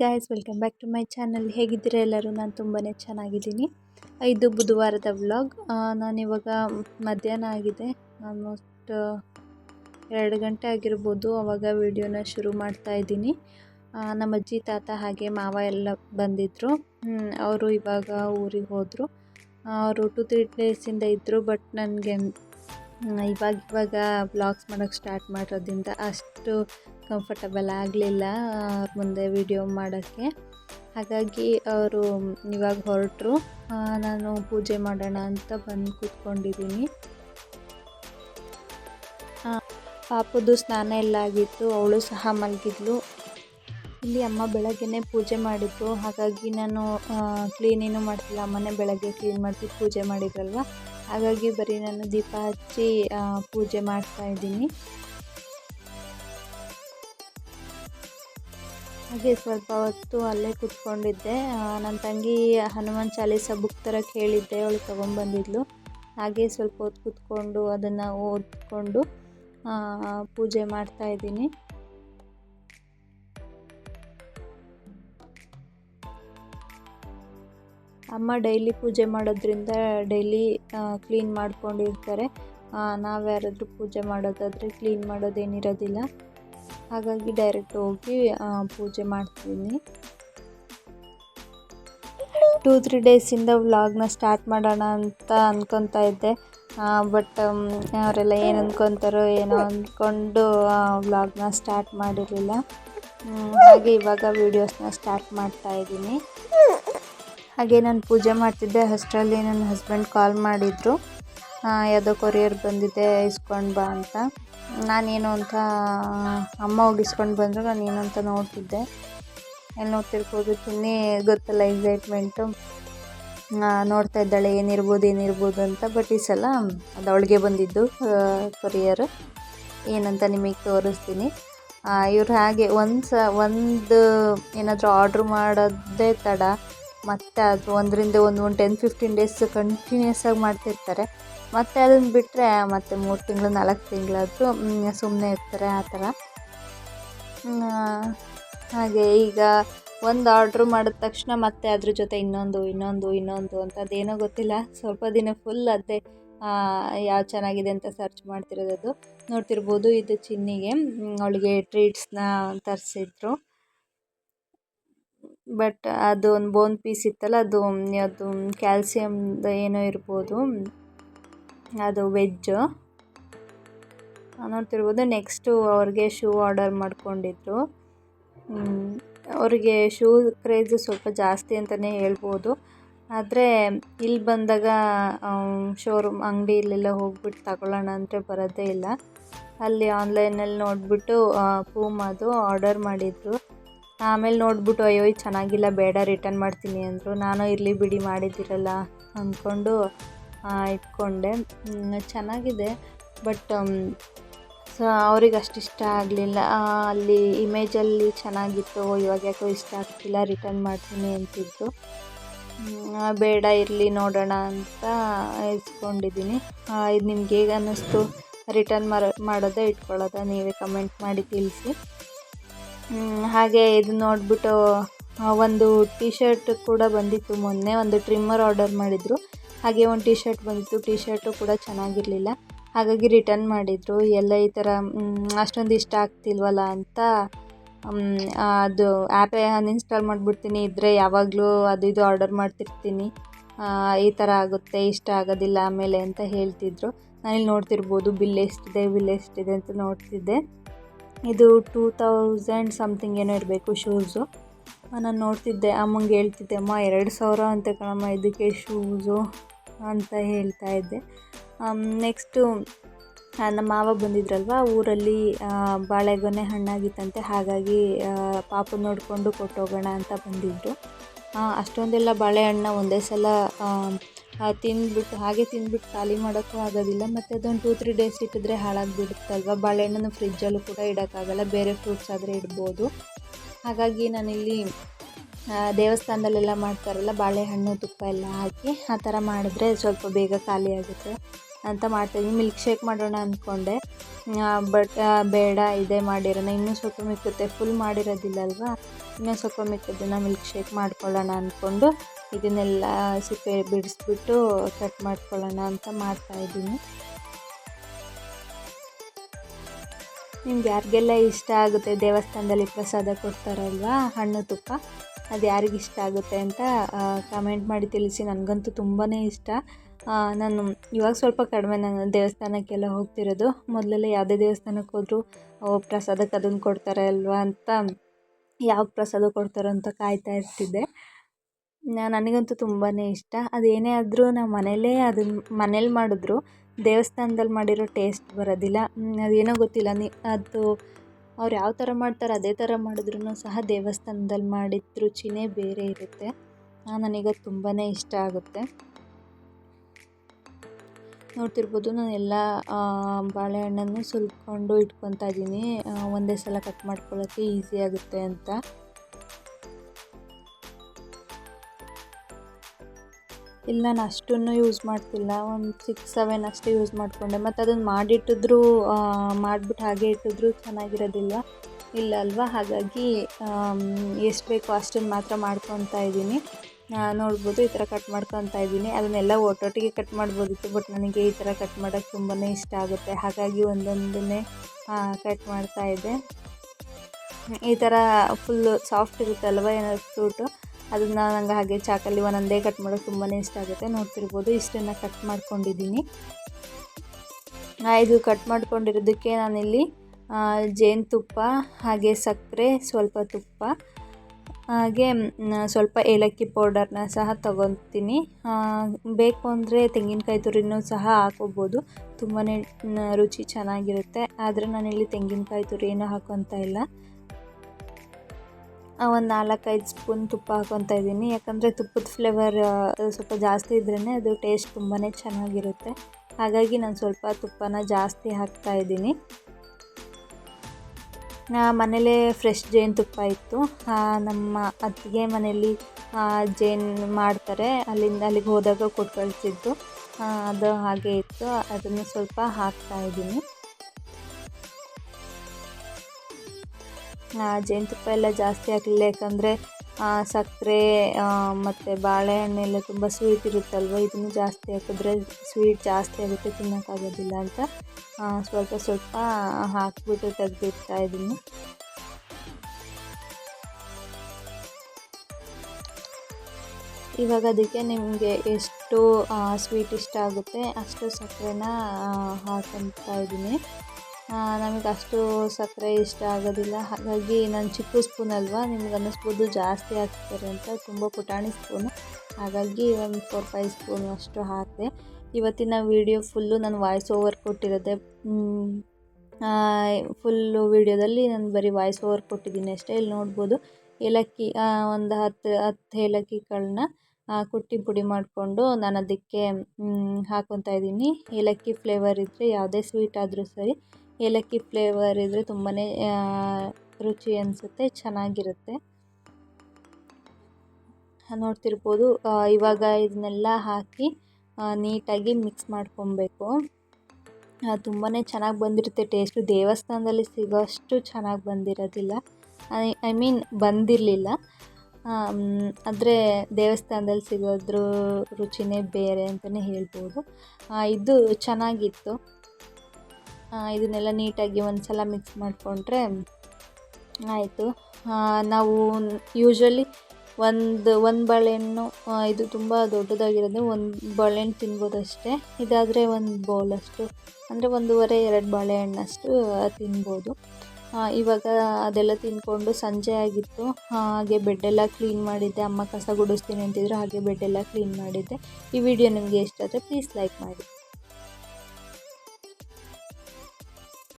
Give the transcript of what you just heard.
Guys welcome back to my channel ಹೇಗಿದ್ದೀರಾ ಎಲ್ಲರೂ? ನಾನು ತುಂಬಾ ಚೆನ್ನಾಗಿದ್ದೀನಿ. ಇದು ಬುಧವಾರದ ವ್ಲಾಗ್ ನಾನಿವಾಗ ಮಧ್ಯಾಹ್ನ ಆಗಿದೆ. ಆಲ್ಮೋಸ್ಟ್ ಎರಡು ಗಂಟೆ ಆಗಿರ್ಬೋದು ಆವಾಗ ವೀಡಿಯೋನ ಶುರು ಮಾಡ್ತಾ ಇದ್ದೀನಿ. ನಮ್ಮ ಅಜ್ಜಿ, ತಾತ ಹಾಗೆ ಮಾವ ಎಲ್ಲ ಬಂದಿದ್ದರು ಅವರು ಇವಾಗ ಊರಿಗೆ ಹೋದರು. ಅವರು ಟು ತ್ರೀ ಡೇಸಿಂದ ಇದ್ದರು ಬಟ್ ನನಗೆ ಇವಾಗ ಇವಾಗ ವ್ಲಾಗ್ಸ್ ಮಾಡೋಕ್ಕೆ ಸ್ಟಾರ್ಟ್ ಮಾಡೋದ್ರಿಂದ ಅಷ್ಟು ಕಂಫರ್ಟಬಲ್ ಆಗಲಿಲ್ಲ ಮುಂದೆ ವಿಡಿಯೋ ಮಾಡೋಕ್ಕೆ. ಹಾಗಾಗಿ ಅವರು ಇವಾಗ ಹೊರಟರು. ನಾನು ಪೂಜೆ ಮಾಡೋಣ ಅಂತ ಬಂದು ಕೂತ್ಕೊಂಡಿದ್ದೀನಿ. ಪಾಪದ್ದು ಸ್ನಾನ ಎಲ್ಲ ಆಗಿತ್ತು, ಅವಳು ಸಹ ಮಲಗಿದ್ಲು. ಇಲ್ಲಿ ಅಮ್ಮ ಬೆಳಗ್ಗೆನೇ ಪೂಜೆ ಮಾಡಿದ್ದು. ಹಾಗಾಗಿ ನಾನು ಕ್ಲೀನೇನು ಮಾಡ್ತಿಲ್ಲ. ಅಮ್ಮನೇ ಬೆಳಗ್ಗೆ ಕ್ಲೀನ್ ಮಾಡ್ತಿದ್ದು ಪೂಜೆ ಮಾಡಿದ್ರಲ್ವ? ಹಾಗಾಗಿ ಬರೀ ನಾನು ದೀಪ ಹಚ್ಚಿ ಪೂಜೆ ಮಾಡ್ತಾ ಇದ್ದೀನಿ. ಹಾಗೆ ಸ್ವಲ್ಪ ಹೊತ್ತು ಅಲ್ಲೇ ಕೂತ್ಕೊಂಡಿದ್ದೆ. ನನ್ನ ತಂಗಿ ಹನುಮಾನ್ ಚಾಲೀಸ ಬುಕ್ ಥರ ಕೇಳಿದ್ದೆ, ಅವಳು ತೊಗೊಂಬಂದಿದ್ಲು. ಹಾಗೆ ಸ್ವಲ್ಪ ಹೊತ್ತು ಕೂತ್ಕೊಂಡು ಅದನ್ನು ಓದ್ಕೊಂಡು ಪೂಜೆ ಮಾಡ್ತಾ ಇದ್ದೀನಿ. ಅಮ್ಮ ಡೈಲಿ ಪೂಜೆ ಮಾಡೋದ್ರಿಂದ ಡೈಲಿ ಕ್ಲೀನ್ ಮಾಡ್ಕೊಂಡಿರ್ತಾರೆ. ನಾವು ಯಾರಾದರೂ ಪೂಜೆ ಮಾಡೋದಾದರೆ ಕ್ಲೀನ್ ಮಾಡೋದೇನಿರೋದಿಲ್ಲ. ಹಾಗಾಗಿ ಡೈರೆಕ್ಟ್ ಹೋಗಿ ಪೂಜೆ ಮಾಡ್ತೀನಿ. ಟೂ ತ್ರೀ ಡೇಸಿಂದ ವ್ಲಾಗ್ನ ಸ್ಟಾರ್ಟ್ ಮಾಡೋಣ ಅಂತ ಅಂದ್ಕೊತಾ ಇದ್ದೆ. ಬಟ್ ಅವರೆಲ್ಲ ಏನು ಅಂದ್ಕೊತಾರೋ ಏನೋ ಅಂದ್ಕೊಂಡು ವ್ಲಾಗ್ನ ಸ್ಟಾರ್ಟ್ ಮಾಡಿರಲಿಲ್ಲ. ಹಾಗೆ ಇವಾಗ ವೀಡಿಯೋಸ್ನ ಸ್ಟಾರ್ಟ್ ಮಾಡ್ತಾ ಇದ್ದೀನಿ. ಹಾಗೆ ನಾನು ಪೂಜೆ ಮಾಡ್ತಿದ್ದೆ. ಅಷ್ಟರಲ್ಲಿ ನನ್ನ ಹಸ್ಬೆಂಡ್ ಕಾಲ್ ಮಾಡಿದರು. ಯಾವುದೋ ಕೊರಿಯರ್ ಬಂದಿದೆ, ಇಸ್ಕೊಂಡು ಬಾ ಅಂತ. ನಾನೇನು ಅಂತ, ಅಮ್ಮ ಹೋಗಿ ಇಸ್ಕೊಂಡು ಬಂದರು ನಾನು ಏನು ಅಂತ ನೋಡ್ತಿದ್ದೆ. ಎಲ್ಲಿ ನೋಡ್ತಿರ್ಬೋದು ಚಿನ್ನಿ ಗೊತ್ತಲ್ಲ ಎಕ್ಸೈಟ್ಮೆಂಟು ನೋಡ್ತಾ ಇದ್ದಾಳೆ, ಏನಿರ್ಬೋದು ಏನಿರ್ಬೋದು ಅಂತ. ಬಟ್ ಈ ಸಲ ಅದು ಅವಳಿಗೆ ಬಂದಿದ್ದು ಕೊರಿಯರು. ಏನಂತ ನಿಮಗೆ ತೋರಿಸ್ತೀನಿ. ಇವ್ರು ಹಾಗೆ ಒಂದು ಸ ಒಂದು ಏನಾದರೂ ಆರ್ಡ್ರ್ ಮಾಡೋದೇ ತಡ. ಮತ್ತು ಅದು ಒಂದರಿಂದ ಒಂದು ಒಂದು ಟೆನ್ ಫಿಫ್ಟೀನ್ ಡೇಸ್ ಕಂಟಿನ್ಯೂಸ್ ಆಗಿ ಮಾಡ್ತಿರ್ತಾರೆ. ಮತ್ತು ಅದನ್ನು ಬಿಟ್ಟರೆ ಮತ್ತು ಮೂರು ತಿಂಗಳು, ನಾಲ್ಕು ತಿಂಗಳಾದರೂ ಸುಮ್ಮನೆ ಇರ್ತಾರೆ ಆ ಥರ. ಹಾಗೆ ಈಗ ಒಂದು ಆರ್ಡ್ರ್ ಮಾಡಿದ ತಕ್ಷಣ ಮತ್ತೆ ಅದ್ರ ಜೊತೆ ಇನ್ನೊಂದು ಇನ್ನೊಂದು ಇನ್ನೊಂದು ಅಂತ ಅದೇನೋ ಗೊತ್ತಿಲ್ಲ. ಸ್ವಲ್ಪ ದಿನ ಫುಲ್ ಅದೇ ಯಾವ ಚೆನ್ನಾಗಿದೆ ಅಂತ ಸರ್ಚ್ ಮಾಡ್ತಿರೋದು ನೋಡ್ತಿರ್ಬೋದು ಇದು ಚಿನ್ನಿಗೆ. ಅವಳಿಗೆ ಟ್ರೀಟ್ಸ್ನ ತರಿಸಿದ್ರು. ಬಟ್ ಅದು ಒಂದು ಬೋನ್ ಪೀಸ್ ಇತ್ತಲ್ಲ, ಅದು ಅದು ಕ್ಯಾಲ್ಸಿಯಮ್ದು ಏನೋ ಇರ್ಬೋದು. ಅದು ವೆಜ್ಜು. ನೋಡ್ತಿರ್ಬೋದು ನೆಕ್ಸ್ಟು ಅವ್ರಿಗೆ ಶೂ ಆರ್ಡರ್ ಮಾಡಿಕೊಂಡಿದ್ರು. ಅವರಿಗೆ ಶೂ ಕ್ರೇಜು ಸ್ವಲ್ಪ ಜಾಸ್ತಿ ಅಂತಲೇ ಹೇಳ್ಬೋದು. ಆದರೆ ಇಲ್ಲಿ ಬಂದಾಗ ಶೋರೂಮ್ ಅಂಗಡಿಯಲ್ಲೆಲ್ಲ ಹೋಗ್ಬಿಟ್ಟು ತಗೊಳ್ಳೋಣ ಅಂದರೆ ಬರೋದೇ ಇಲ್ಲ. ಅಲ್ಲಿ ಆನ್ಲೈನಲ್ಲಿ ನೋಡಿಬಿಟ್ಟು ಪೂಮದು ಆರ್ಡರ್ ಮಾಡಿದರು. ಆಮೇಲೆ ನೋಡಿಬಿಟ್ಟು, ಅಯ್ಯೋ ಚೆನ್ನಾಗಿಲ್ಲ, ಬೇಡ, ರಿಟರ್ನ್ ಮಾಡ್ತೀನಿ ಅಂದರು. ನಾನು ಇರಲಿ ಬಿಡಿ, ಮಾಡಿದ್ದೀರಲ್ಲ ಅಂದ್ಕೊಂಡು ಇಟ್ಕೊಂಡೆ. ಚೆನ್ನಾಗಿದೆ. ಬಟ್ ಸೊ, ಅವ್ರಿಗೆ ಅಷ್ಟು ಇಷ್ಟ ಆಗಲಿಲ್ಲ. ಅಲ್ಲಿ ಇಮೇಜಲ್ಲಿ ಚೆನ್ನಾಗಿತ್ತು, ಇವಾಗ ಯಾಕೋ ಇಷ್ಟ ಆಗ್ತಿಲ್ಲ ರಿಟರ್ನ್ ಮಾಡ್ತೀನಿ ಅಂತಿದ್ರು ಬೇಡ, ಇರಲಿ, ನೋಡೋಣ ಅಂತ ಇಸ್ಕೊಂಡಿದ್ದೀನಿ. ಇದು ನಿಮ್ಗೆ ಹೇಗೆ ಅನ್ನಿಸ್ತು? ರಿಟರ್ನ್ ಮರ, ಮಾಡೋದೇ ಇಟ್ಕೊಳ್ಳೋದ? ನೀವೇ ಕಮೆಂಟ್ ಮಾಡಿ ತಿಳಿಸಿ. ಹಾಗೆ ಇದು ನೋಡಿಬಿಟ್ಟು ಒಂದು ಟಿ ಶರ್ಟ್ ಕೂಡ ಬಂದಿತ್ತು ಮೊನ್ನೆ. ಒಂದು ಟ್ರಿಮ್ಮರ್ ಆರ್ಡರ್ ಮಾಡಿದರು. ಹಾಗೆ ಒಂದು ಟಿ ಶರ್ಟ್ ಬಂದಿತ್ತು. ಟಿ ಶರ್ಟು ಕೂಡ ಚೆನ್ನಾಗಿರಲಿಲ್ಲ. ಹಾಗಾಗಿ ರಿಟರ್ನ್ ಮಾಡಿದರು. ಎಲ್ಲ ಈ ಥರ ಅಷ್ಟೊಂದು ಇಷ್ಟ ಆಗ್ತಿಲ್ವಲ್ಲ ಅಂತ ಅದು ಆ್ಯಪೇ ಅನ್ಇನ್ಸ್ಟಾಲ್ ಮಾಡಿಬಿಡ್ತೀನಿ. ಇದ್ದರೆ ಯಾವಾಗಲೂ ಅದು ಇದು ಆರ್ಡರ್ ಮಾಡ್ತಿರ್ತೀನಿ. ಈ ಥರ ಆಗುತ್ತೆ, ಇಷ್ಟ ಆಗೋದಿಲ್ಲ ಆಮೇಲೆ ಅಂತ ಹೇಳ್ತಿದ್ರು. ನಾನಿಲ್ಲಿ ನೋಡ್ತಿರ್ಬೋದು ಬಿಲ್ ಎಷ್ಟಿದೆ ಬಿಲ್ ಎಷ್ಟಿದೆ ಅಂತ ನೋಡ್ತಿದ್ದೆ. ಇದು ಟೂ ತೌಸಂಡ್ ಸಮಥಿಂಗ್ ಏನೋ ಇರಬೇಕು ಶೂಸು ನಾನು ನೋಡ್ತಿದ್ದೆ. ಅಮ್ಮಂಗೆ ಹೇಳ್ತಿದ್ದೆ, ಅಮ್ಮ, ಎರಡು ಸಾವಿರ ಅಂತ ಕಣಮ್ಮ, ಇದಕ್ಕೆ ಶೂಸು ಅಂತ ಹೇಳ್ತಾ ಇದ್ದೆ. ನೆಕ್ಸ್ಟು ನಮ್ಮ ಮಾವ ಬಂದಿದ್ರಲ್ವ? ಊರಲ್ಲಿ ಬಾಳೆಗೊನೆ ಹಣ್ಣಾಗಿತ್ತಂತೆ, ಹಾಗಾಗಿ ಪಾಪ ನೋಡಿಕೊಂಡು ಕೊಟ್ಟೋಗೋಣ ಅಂತ ಬಂದಿದ್ದರು ಅಷ್ಟೊಂದೆಲ್ಲ ಬಾಳೆಹಣ್ಣು ಒಂದೇ ಸಲ ತಿಂದ್ಬಿಟ್ಟು, ಹಾಗೆ ತಿಂದ್ಬಿಟ್ಟು ಖಾಲಿ ಮಾಡೋಕ್ಕೂ ಆಗೋದಿಲ್ಲ. ಮತ್ತು ಅದೊಂದು ಟೂ ತ್ರೀ ಡೇಸ್ ಇಟ್ಟಿದ್ರೆ ಹಾಳಾಗಿಬಿಡುತ್ತಲ್ವ? ಬಾಳೆಹಣ್ಣನ್ನು ಫ್ರಿಜ್ಜಲ್ಲೂ ಕೂಡ ಇಡೋಕ್ಕಾಗಲ್ಲ. ಬೇರೆ ಫ್ರೂಟ್ಸ್ ಆದರೆ ಇಡ್ಬೋದು. ಹಾಗಾಗಿ ನಾನಿಲ್ಲಿ ದೇವಸ್ಥಾನದಲ್ಲೆಲ್ಲ ಮಾಡ್ತಾರಲ್ಲ, ಬಾಳೆಹಣ್ಣು, ತುಪ್ಪ ಎಲ್ಲ ಹಾಕಿ ಆ ಥರ ಮಾಡಿದ್ರೆ ಸ್ವಲ್ಪ ಬೇಗ ಖಾಲಿ ಆಗುತ್ತೆ ಅಂತ ಮಾಡ್ತಾಯಿದ್ದೀನಿ ಮಿಲ್ಕ್ ಶೇಕ್ ಮಾಡೋಣ ಅಂದ್ಕೊಂಡೆ. ಬಟ್ ಬೇಡ, ಇದೇ ಮಾಡಿರೋಣ. ಇನ್ನೂ ಸ್ವಲ್ಪ ಮಿಕ್ಕುತ್ತೆ. ಫುಲ್ ಮಾಡಿರೋದಿಲ್ಲ ಅಲ್ವಾ ಇನ್ನೂ ಸ್ವಲ್ಪ ಮಿಕ್ಕದನ್ನು ಮಿಲ್ಕ್ ಶೇಕ್ ಮಾಡ್ಕೊಳ್ಳೋಣ ಅಂದ್ಕೊಂಡು ಇದನ್ನೆಲ್ಲ ಸಿಪ್ಪೆ ಬಿಡಿಸ್ಬಿಟ್ಟು ಕಟ್ ಮಾಡ್ಕೊಳ್ಳೋಣ ಅಂತ ಮಾಡ್ತಾಯಿದ್ದೀನಿ ನಿಮ್ಗೆ ಯಾರಿಗೆಲ್ಲ ಇಷ್ಟ ಆಗುತ್ತೆ ದೇವಸ್ಥಾನದಲ್ಲಿ ಪ್ರಸಾದ ಕೊಡ್ತಾರಲ್ವಾ ಹಣ್ಣು, ತುಪ್ಪ, ಅದು ಯಾರಿಗೆ ಇಷ್ಟ ಆಗುತ್ತೆ ಅಂತ ಕಮೆಂಟ್ ಮಾಡಿ ತಿಳಿಸಿ. ನನಗಂತೂ ತುಂಬಾ ಇಷ್ಟ. ನಾನು ಇವಾಗ ಸ್ವಲ್ಪ ಕಡಿಮೆ ನಾನು ದೇವಸ್ಥಾನಕ್ಕೆಲ್ಲ ಹೋಗ್ತಿರೋದು. ಮೊದಲೆಲ್ಲ ಯಾವುದೇ ದೇವಸ್ಥಾನಕ್ಕೆ ಹೋದರೂ ಪ್ರಸಾದಕ್ಕೆ ಅದನ್ನು ಕೊಡ್ತಾರೆ ಅಲ್ವಾ ಅಂತ, ಯಾವ ಪ್ರಸಾದ ಕೊಡ್ತಾರೋ ಅಂತ ಕಾಯ್ತಾ ಇರ್ತಿದ್ದೆ. ನನಗಂತೂ ತುಂಬಾ ಇಷ್ಟ. ಅದೇನೇ ಆದರೂ ನಾವು ಮನೆಯಲ್ಲೇ ಅದನ್ನು ಮನೇಲಿ ಮಾಡಿದ್ರು ದೇವಸ್ಥಾನದಲ್ಲಿ ಮಾಡಿರೋ ಟೇಸ್ಟ್ ಬರೋದಿಲ್ಲ. ಅದೇನೋ ಗೊತ್ತಿಲ್ಲ. ನಿ, ಅದು ಅವ್ರು ಯಾವ ಥರ ಮಾಡ್ತಾರೆ ಅದೇ ಥರ ಮಾಡಿದ್ರೂ ಸಹ ದೇವಸ್ಥಾನದಲ್ಲಿ ಮಾಡಿದ ರುಚಿನೇ ಬೇರೆ ಇರುತ್ತೆ. ನನಗೆ ತುಂಬಾ ಇಷ್ಟ ಆಗುತ್ತೆ. ನೋಡ್ತಿರ್ಬೋದು, ನಾನು ಎಲ್ಲ ಬಾಳೆಹಣ್ಣನ್ನು ಸುಲ್ಕೊಂಡು ಇಟ್ಕೊತಾ ಇದ್ದೀನಿ. ಒಂದೇ ಸಲ ಕಟ್ ಮಾಡ್ಕೊಳ್ಳೋಕ್ಕೆ ಈಸಿ ಆಗುತ್ತೆ ಅಂತ. ಇಲ್ಲ ನಾನು ಅಷ್ಟನ್ನು ಯೂಸ್ ಮಾಡ್ತಿಲ್ಲ. ಒಂದು ಸಿಕ್ಸ್ ಸೆವೆನ್ ಅಷ್ಟೇ ಯೂಸ್ ಮಾಡಿಕೊಂಡೆ. ಮತ್ತು ಅದನ್ನು ಮಾಡಿಟ್ಟಿದ್ರು ಮಾಡಿಬಿಟ್ಟು ಹಾಗೆ ಇಟ್ಟಿದ್ರು ಚೆನ್ನಾಗಿರೋದಿಲ್ಲ. ಇಲ್ಲ ಅಲ್ವಾ? ಹಾಗಾಗಿ ಎಷ್ಟು ಬೇಕೋ ಅಷ್ಟನ್ನು ಮಾತ್ರ ಮಾಡ್ಕೊತಾ ಇದ್ದೀನಿ. ನೋಡ್ಬೋದು, ಈ ಥರ ಕಟ್ ಮಾಡ್ಕೊತಾ ಇದ್ದೀನಿ. ಅದನ್ನೆಲ್ಲ ಒಟ್ಟೊಟ್ಟಿಗೆ ಕಟ್ ಮಾಡ್ಬೋದಿತ್ತು ಬಟ್ ನನಗೆ ಈ ಥರ ಕಟ್ ಮಾಡೋಕ್ಕೆ ತುಂಬಾ ಇಷ್ಟ ಆಗುತ್ತೆ. ಹಾಗಾಗಿ ಒಂದೊಂದನ್ನೇ ಕಟ್ ಮಾಡ್ತಾ ಇದ್ದೆ. ಈ ಥರ ಫುಲ್ಲು ಸಾಫ್ಟ್ ಇರುತ್ತಲ್ವ, ಏನಾದ್ರು ಫ್ರೂಟು ಅದನ್ನು ನಂಗೆ ಹಾಗೆ ಚಾಕಲ್ಲಿ ಒಂದೊಂದೇ ಕಟ್ ಮಾಡೋದು ತುಂಬಾ ಇಷ್ಟ ಆಗುತ್ತೆ. ನೋಡ್ತಿರ್ಬೋದು, ಇಷ್ಟನ್ನು ಕಟ್ ಮಾಡ್ಕೊಂಡಿದ್ದೀನಿ. ಇದು ಕಟ್ ಮಾಡ್ಕೊಂಡಿರೋದಕ್ಕೆ ನಾನಿಲ್ಲಿ ಜೇನುತುಪ್ಪ ಹಾಗೆ ಸಕ್ಕರೆ, ಸ್ವಲ್ಪ ತುಪ್ಪ, ಹಾಗೆ ಸ್ವಲ್ಪ ಏಲಕ್ಕಿ ಪೌಡರ್ನ ಸಹ ತಗೊತೀನಿ. ಬೇಕು ಅಂದರೆ ತೆಂಗಿನಕಾಯಿ ತುರಿನೂ ಸಹ ಹಾಕೋಬೋದು. ತುಂಬಾ ರುಚಿ ಚೆನ್ನಾಗಿರುತ್ತೆ. ಆದರೆ ನಾನಿಲ್ಲಿ ತೆಂಗಿನಕಾಯಿ ತುರಿ ಏನೂ ಹಾಕೊತ ಇಲ್ಲ. ಒಂದು ನಾಲ್ಕೈದು ಸ್ಪೂನ್ ತುಪ್ಪ ಹಾಕೊತಾ ಇದ್ದೀನಿ. ಯಾಕಂದರೆ ತುಪ್ಪದ ಫ್ಲೇವರ್ ಸ್ವಲ್ಪ ಜಾಸ್ತಿ ಇದ್ರೇ ಅದು ಟೇಸ್ಟ್ ತುಂಬಾ ಚೆನ್ನಾಗಿರುತ್ತೆ. ಹಾಗಾಗಿ ನಾನು ಸ್ವಲ್ಪ ತುಪ್ಪನ ಜಾಸ್ತಿ ಹಾಕ್ತಾ ಇದ್ದೀನಿ. ಮನೇಲೇ ಫ್ರೆಶ್ ಜೇನು ತುಪ್ಪ ಇತ್ತು. ನಮ್ಮ ಅತ್ತಿಗೆ ಮನೆಯಲ್ಲಿ ಜೇನು ಮಾಡ್ತಾರೆ. ಅಲ್ಲಿಂದ ಅಲ್ಲಿಗೆ ಹೋದಾಗ ಕೊಟ್ಟು ಕಳಿಸಿದ್ದು ಅದು ಹಾಗೆ ಇತ್ತು. ಅದನ್ನು ಸ್ವಲ್ಪ ಹಾಕ್ತಾ ಇದ್ದೀನಿ. ಜೇನುತುಪ್ಪ ಎಲ್ಲ ಜಾಸ್ತಿ ಹಾಕಲಿಲ್ಲ ಯಾಕಂದರೆ ಸಕ್ಕರೆ ಮತ್ತು ಬಾಳೆಹಣ್ಣೆಲ್ಲ ತುಂಬ ಸ್ವೀಟ್ ಇರುತ್ತಲ್ವ? ಇದನ್ನು ಜಾಸ್ತಿ ಹಾಕಿದ್ರೆ ಸ್ವೀಟ್ ಜಾಸ್ತಿ ಆಗುತ್ತೆ, ತಿನ್ನೋಕ್ಕಾಗೋದಿಲ್ಲ ಅಂತ. ಸ್ವಲ್ಪ ಸ್ವಲ್ಪ ಹಾಕಿಬಿಟ್ಟು ತೆಗೆದಿಡ್ತಾ ಇದ್ದೀನಿ ಇವಾಗ ಅದಕ್ಕೆ ನಿಮಗೆ ಎಷ್ಟು ಸ್ವೀಟ್ ಇಷ್ಟ ಆಗುತ್ತೆ ಅಷ್ಟು ಸಕ್ಕರೆನ ಹಾಕೊತಾ ಇದ್ದೀನಿ ನಮಗೆ ಅಷ್ಟು ಸಕ್ಕರೆ ಇಷ್ಟ ಆಗೋದಿಲ್ಲ. ಹಾಗಾಗಿ ನಾನು ಚಿಕ್ಕ ಸ್ಪೂನ್ ಅಲ್ವಾ, ನಿಮ್ಗೆ ಅನ್ನಿಸ್ಬೋದು ಜಾಸ್ತಿ ಹಾಕ್ತಾರೆ ಅಂತ, ತುಂಬ ಪುಟಾಣಿ ಸ್ಪೂನು ಹಾಗಾಗಿ ಒಂದು ಫೋರ್ ಫೈವ್ ಸ್ಪೂನ್ ಅಷ್ಟು ಹಾಕಿದೆ. ಇವತ್ತಿನ ವೀಡಿಯೋ ಫುಲ್ಲು ನಾನು ವಾಯ್ಸ್ ಓವರ್ ಕೊಟ್ಟಿರೋದೆ. ಫುಲ್ಲು ವೀಡಿಯೋದಲ್ಲಿ ನಾನು ಬರೀ ವಾಯ್ಸ್ ಓವರ್ ಕೊಟ್ಟಿದ್ದೀನಿ ಅಷ್ಟೇ. ಇಲ್ಲಿ ನೋಡ್ಬೋದು ಏಲಕ್ಕಿ ಒಂದು ಹತ್ತು ಹತ್ತು ಏಲಕ್ಕಿಗಳನ್ನ ಕುಟ್ಟಿ ಪುಡಿ ಮಾಡಿಕೊಂಡು ನಾನು ಅದಕ್ಕೆ ಹಾಕ್ಕೊತಾ ಇದ್ದೀನಿ. ಏಲಕ್ಕಿ ಫ್ಲೇವರ್ ಇದ್ದರೆ ಯಾವುದೇ ಸ್ವೀಟ್ ಆದರೂ ಸರಿ. ಏಲಕ್ಕಿ ಫ್ಲೇವರ್ ಇದ್ದರೆ ತುಂಬಾ ರುಚಿ ಅನಿಸುತ್ತೆ, ಚೆನ್ನಾಗಿರುತ್ತೆ. ನೋಡ್ತಿರ್ಬೋದು ಇವಾಗ ಇದನ್ನೆಲ್ಲ ಹಾಕಿ ನೀಟಾಗಿ ಮಿಕ್ಸ್ ಮಾಡ್ಕೊಬೇಕು. ತುಂಬಾ ಚೆನ್ನಾಗಿ ಬಂದಿರುತ್ತೆ, ಟೇಸ್ಟು. ದೇವಸ್ಥಾನದಲ್ಲಿ ಸಿಗೋಷ್ಟು ಚೆನ್ನಾಗಿ ಬಂದಿರೋದಿಲ್ಲ. ಐ ಐ ಮೀನ್ ಬಂದಿರಲಿಲ್ಲ. ಆದರೆ ದೇವಸ್ಥಾನದಲ್ಲಿ ಸಿಗೋದ್ರ ರುಚಿನೇ ಬೇರೆ ಅಂತಲೇ ಹೇಳ್ಬೋದು. ಇದು ಚೆನ್ನಾಗಿತ್ತು. ಇದನ್ನೆಲ್ಲ ನೀಟಾಗಿ ಒಂದು ಸಲ ಮಿಕ್ಸ್ ಮಾಡಿಕೊಂಡ್ರೆ ಆಯಿತು. ನಾವು ಯೂಶ್ವಲಿ ಒಂದು ಒಂದು ಬಾಳೆಹಣ್ಣು ಇದು ತುಂಬ ದೊಡ್ಡದಾಗಿರೋದು ಒಂದು ಬಾಳೆಹಣ್ಣು ತಿನ್ಬೋದಷ್ಟೇ. ಇದಾದರೆ ಒಂದು ಬೌಲಷ್ಟು ಅಂದರೆ ಒಂದೂವರೆ, ಎರಡು ಬಾಳೆಹಣ್ಣಷ್ಟು ತಿನ್ಬೋದು. ಇವಾಗ ಅದೆಲ್ಲ ತಿಂದ್ಕೊಂಡು ಸಂಜೆ ಆಗಿತ್ತು. ಹಾಗೆ ಬೆಡ್ಡೆಲ್ಲ ಕ್ಲೀನ್ ಮಾಡಿದ್ದೆ. ಅಮ್ಮ ಕಸ ಗುಡಿಸ್ತೀನಿ ಅಂತಿದ್ರು, ಹಾಗೆ ಬೆಡ್ಡೆಲ್ಲ ಕ್ಲೀನ್ ಮಾಡಿದ್ದೆ. ಈ ವಿಡಿಯೋ ನಿಮಗೆ ಇಷ್ಟ ಆದರೆ ಪ್ಲೀಸ್ ಲೈಕ್ ಮಾಡಿ.